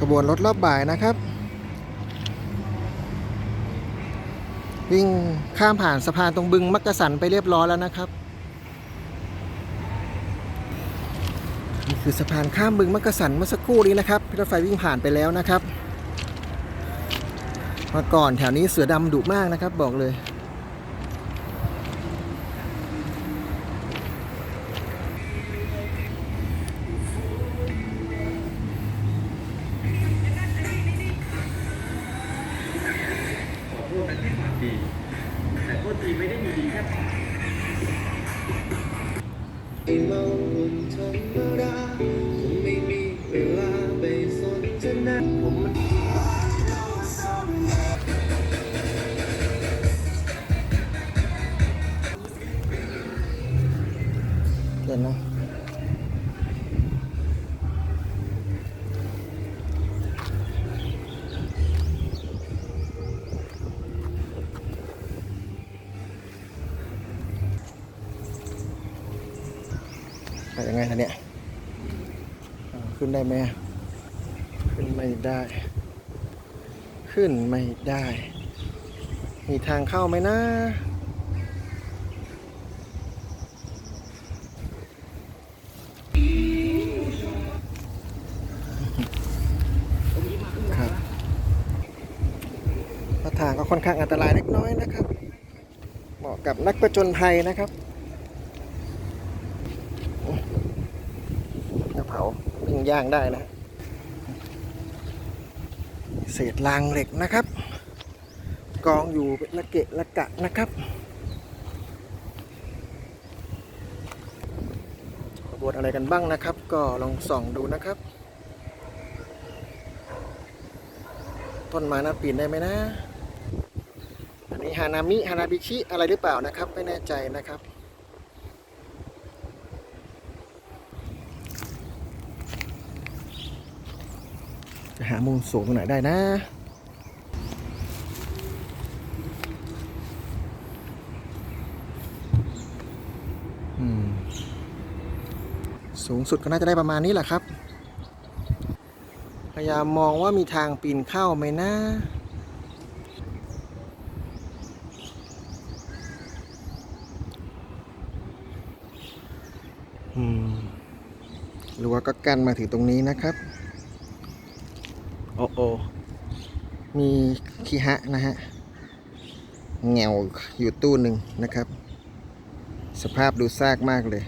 ขบวนรถรอบบ่ายนะครับ วิ่งข้ามผ่านสะพานตรงบึงมักกะสันไปเรียบร้อยแล้วนะครับ คือสะพานข้ามบึงมักกะสันเมื่อสักครู่นี้นะครับรถไฟวิ่งผ่านไปแล้วนะครับมื่อก่อนแถวนี้เสือดำดุมากนะครับ บอกเลยเมาวนธรรมดาค เห็นะไปยังไงล่ะเนี่ย ขึ้นได้ไหมขึ้นไม่ได้ ขึ้นไม่ได้ มีทางเข้าไหมนะ ครับมาทางก็ ค่อนข้างอันตรายเล็กน้อยนะครับ เหมาะกับนักประจนภัยนะครับกระเผาปิ้งย่างได้นะ เศษรางเหล็กนะครับ กองอยู่เป็นละเกะละกะนะครับขบวนอะไรกันบ้างนะครับ ก็ลองส่องดูนะครับ ต้นไม้น่าปีนได้ไหมนะ อันนี้ฮานามิฮานาบิชิอะไรหรือเปล่านะครับ ไม่แน่ใจนะครับจะหามุมสูงตรงไหนได้นะสูงสุดก็น่าจะได้ประมาณนี้แหละครับ พยายามมองว่ามีทางปีนเข้าไหมนะ รั้วก็กั้นมาถึงตรงนี้นะครับ โอ้โอมีคีฮะนะฮะแงวอยู่ตู้หนึ่งนะครับ สภาพดูซากมากเลย